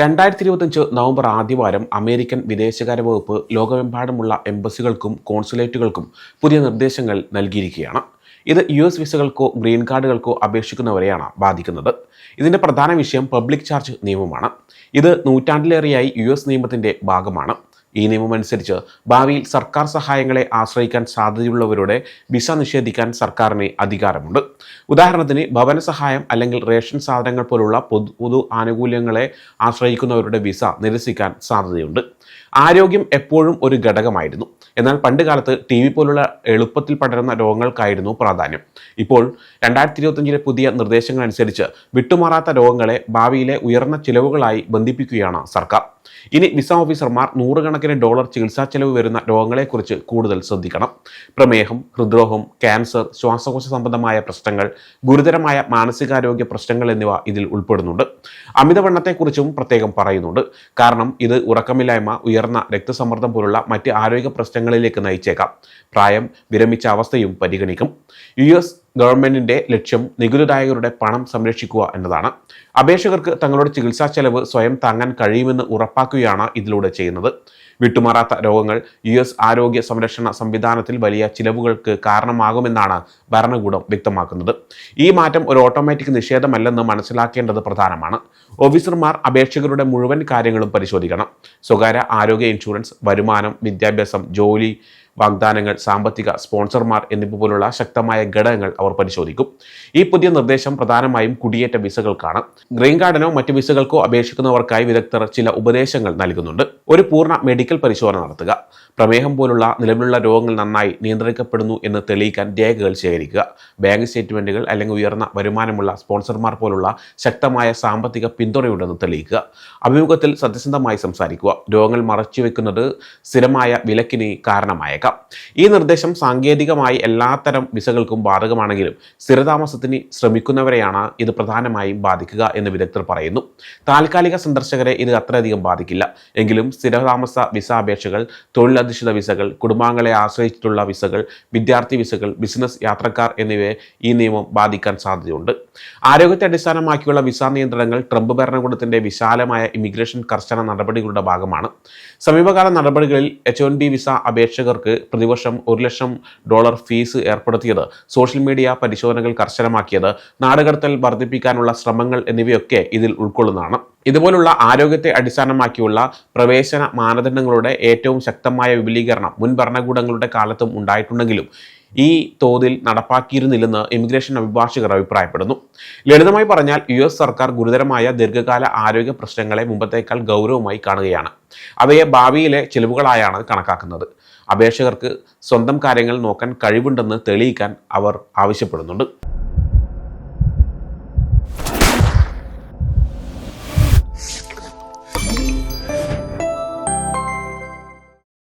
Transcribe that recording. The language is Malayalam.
രണ്ടായിരത്തി ഇരുപത്തഞ്ച് നവംബർ ആദ്യവാരം അമേരിക്കൻ വിദേശകാര്യ വകുപ്പ് ലോകമെമ്പാടുമുള്ള എംബസികൾക്കും കോൺസുലേറ്റുകൾക്കും പുതിയ നിർദ്ദേശങ്ങൾ നൽകിയിരിക്കുകയാണ്. ഇത് യു എസ് വിസകൾക്കോ ഗ്രീൻ കാർഡുകൾക്കോ അപേക്ഷിക്കുന്നവരെയാണ് ബാധിക്കുന്നത്. ഇതിന്റെ പ്രധാന വിഷയം പബ്ലിക് ചാർജ് നിയമമാണ്. ഇത് നൂറ്റാണ്ടിലേറെയായി യു എസ് നിയമത്തിന്റെ ഭാഗമാണ്. ഈ നിയമം അനുസരിച്ച് ഭാവിയിൽ സർക്കാർ സഹായങ്ങളെ ആശ്രയിക്കാൻ സാധ്യതയുള്ളവരുടെ വിസ നിഷേധിക്കാൻ സർക്കാരിന് അധികാരമുണ്ട്. ഉദാഹരണത്തിന് ഭവന സഹായം അല്ലെങ്കിൽ റേഷൻ സാധനങ്ങൾ പോലുള്ള പൊതു പൊതു ആനുകൂല്യങ്ങളെ ആശ്രയിക്കുന്നവരുടെ വിസ നിരസിക്കാൻ സാധ്യതയുണ്ട്. ആരോഗ്യം എപ്പോഴും ഒരു ഘടകമായിരുന്നു. എന്നാൽ പണ്ട് കാലത്ത് ടി വി പോലുള്ള എളുപ്പത്തിൽ പടരുന്ന രോഗങ്ങൾക്കായിരുന്നു പ്രാധാന്യം. ഇപ്പോൾ രണ്ടായിരത്തി ഇരുപത്തഞ്ചിലെ പുതിയ നിർദ്ദേശങ്ങൾ അനുസരിച്ച് വിട്ടുമാറാത്ത രോഗങ്ങളെ ഭാവിയിലെ ഉയർന്ന ചിലവുകളായി ബന്ധിപ്പിക്കുകയാണ് സർക്കാർ. ഇനി വിസ ഓഫീസർമാർ നൂറുകണക്കിന് ഡോളർ ചികിത്സാ ചെലവ് വരുന്ന രോഗങ്ങളെക്കുറിച്ച് കൂടുതൽ ശ്രദ്ധിക്കണം. പ്രമേഹം ഹൃദ്രോഗം ക്യാൻസർ ശ്വാസകോശ സംബന്ധമായ പ്രശ്നങ്ങൾ ഗുരുതരമായ മാനസികാരോഗ്യ പ്രശ്നങ്ങൾ എന്നിവ ഇതിൽ ഉൾപ്പെടുന്നുണ്ട്. അമിതവണ്ണത്തെക്കുറിച്ചും പ്രത്യേകം പറയുന്നുണ്ട്. കാരണം ഇത് ഉറക്കമില്ലായ്മ ഉയർന്ന രക്തസമ്മർദ്ദം പോലുള്ള മറ്റ് ആരോഗ്യ പ്രശ്നങ്ങളിലേക്ക് നയിച്ചേക്കാം. പ്രായം വിരമിച്ച അവസ്ഥയും പരിഗണിക്കും. യു എസ് ഗവൺമെന്റിന്റെ ലക്ഷ്യം നികുതിദായകരുടെ പണം സംരക്ഷിക്കുക എന്നതാണ്. അപേക്ഷകർക്ക് തങ്ങളുടെ ചികിത്സാ ചെലവ് സ്വയം താങ്ങാൻ കഴിയുമെന്ന് ഉറപ്പാക്കുകയാണ് ഇതിലൂടെ ചെയ്യുന്നത്. വിട്ടുമാറാത്ത രോഗങ്ങൾ യു എസ് ആരോഗ്യ സംരക്ഷണ സംവിധാനത്തിൽ വലിയ ചിലവുകൾക്ക് കാരണമാകുമെന്നാണ് ഭരണകൂടം വ്യക്തമാക്കുന്നത്. ഈ മാറ്റം ഒരു ഓട്ടോമാറ്റിക് നിഷേധമല്ലെന്ന് മനസ്സിലാക്കേണ്ടത് പ്രധാനമാണ്. ഓഫീസർമാർ അപേക്ഷകരുടെ മുഴുവൻ കാര്യങ്ങളും പരിശോധിക്കണം. സ്വകാര്യ ആരോഗ്യ ഇൻഷുറൻസ് വരുമാനം വിദ്യാഭ്യാസം ജോലി വാഗ്ദാനങ്ങൾ സാമ്പത്തിക സ്പോൺസർമാർ എന്നിവ പോലുള്ള ശക്തമായ ഘടകങ്ങൾ അവർ പരിശോധിക്കും. ഈ പുതിയ നിർദ്ദേശം പ്രധാനമായും കുടിയേറ്റ വിസകൾക്കാണ്. ഗ്രീൻ കാർഡിനോ മറ്റ് വിസകൾക്കോ അപേക്ഷിക്കുന്നവർക്കായി വിദഗ്ധർ ചില ഉപദേശങ്ങൾ നൽകുന്നുണ്ട്. ഒരു പൂർണ മെഡിക്കൽ പരിശോധന നടത്തുക. പ്രമേഹം പോലുള്ള നിലവിലുള്ള രോഗങ്ങൾ നന്നായി നിയന്ത്രിക്കപ്പെടുന്നു എന്ന് തെളിയിക്കാൻ രേഖകൾ ശേഖരിക്കുക. ബാങ്ക് സ്റ്റേറ്റ്മെന്റുകൾ അല്ലെങ്കിൽ ഉയർന്ന വരുമാനമുള്ള സ്പോൺസർമാർ പോലുള്ള ശക്തമായ സാമ്പത്തിക പിന്തുണയുണ്ടെന്ന് തെളിയിക്കുക. അഭിമുഖത്തിൽ സത്യസന്ധമായി സംസാരിക്കുക. രോഗങ്ങൾ മറച്ചുവെക്കുന്നത് സ്ഥിരമായ വിലക്കിന് കാരണമായേക്കാം. ഈ നിർദ്ദേശം സാങ്കേതികമായി എല്ലാത്തരം വിസകൾക്കും ബാധകമാണെങ്കിലും സ്ഥിരതാമസത്തിന് ശ്രമിക്കുന്നവരെയാണ് ഇത് പ്രധാനമായും ബാധിക്കുക എന്ന് വിദഗ്ധർ പറയുന്നു. താൽക്കാലിക സന്ദർശകരെ ഇത് അത്രയധികം ബാധിക്കില്ല. എങ്കിലും സ്ഥിരതാമസ വിസ അപേക്ഷകൾ തൊഴിലധിഷ്ഠിത വിസകൾ കുടുംബാംഗങ്ങളെ ആശ്രയിച്ചിട്ടുള്ള വിസകൾ വിദ്യാർത്ഥി വിസകൾ ബിസിനസ് യാത്രക്കാർ എന്നിവയെ ഈ നിയമം ബാധിക്കാൻ സാധ്യതയുണ്ട്. ആരോഗ്യത്തെ അടിസ്ഥാനമാക്കിയുള്ള വിസ നിയന്ത്രണങ്ങൾ ട്രംപ് ഭരണകൂടത്തിന്റെ വിശാലമായ ഇമിഗ്രേഷൻ കർശന നടപടികളുടെ ഭാഗമാണ്. സമീപകാല നടപടികളിൽ എച്ച് വൺ ബി വിസ അപേക്ഷകർക്ക് പ്രതിവർഷം ഒരു ലക്ഷം ഡോളർ ഫീസ് ഏർപ്പെടുത്തിയത്. സോഷ്യൽ മീഡിയ പരിശോധനകൾ കർശനമാക്കിയത്. നാടുകടത്തൽ വർദ്ധിപ്പിക്കാനുള്ള ശ്രമങ്ങൾ എന്നിവയൊക്കെ ഇതിൽ ഉൾക്കൊള്ളുന്നതാണ്. ഇതുപോലുള്ള ആരോഗ്യത്തെ അടിസ്ഥാനമാക്കിയുള്ള പ്രവേശന മാനദണ്ഡങ്ങളുടെ ഏറ്റവും ശക്തമായ വിപുലീകരണം മുൻ ഭരണകൂടങ്ങളുടെ കാലത്തും ഉണ്ടായിട്ടുണ്ടെങ്കിലും ഈ തോതിൽ നടപ്പാക്കിയിരുന്നില്ലെന്ന് ഇമിഗ്രേഷൻ അഭിഭാഷകർ അഭിപ്രായപ്പെടുന്നു. ലളിതമായി പറഞ്ഞാൽ യു എസ് സർക്കാർ ഗുരുതരമായ ദീർഘകാല ആരോഗ്യ പ്രശ്നങ്ങളെ മുമ്പത്തേക്കാൾ ഗൗരവമായി കാണുകയാണ്. അവയെ ഭാവിയിലെ ചിലവുകളായാണ് കണക്കാക്കുന്നത്. അപേക്ഷകർക്ക് സ്വന്തം കാര്യങ്ങൾ നോക്കാൻ കഴിവുണ്ടെന്ന് തെളിയിക്കാൻ അവർ ആവശ്യപ്പെടുന്നുണ്ട്.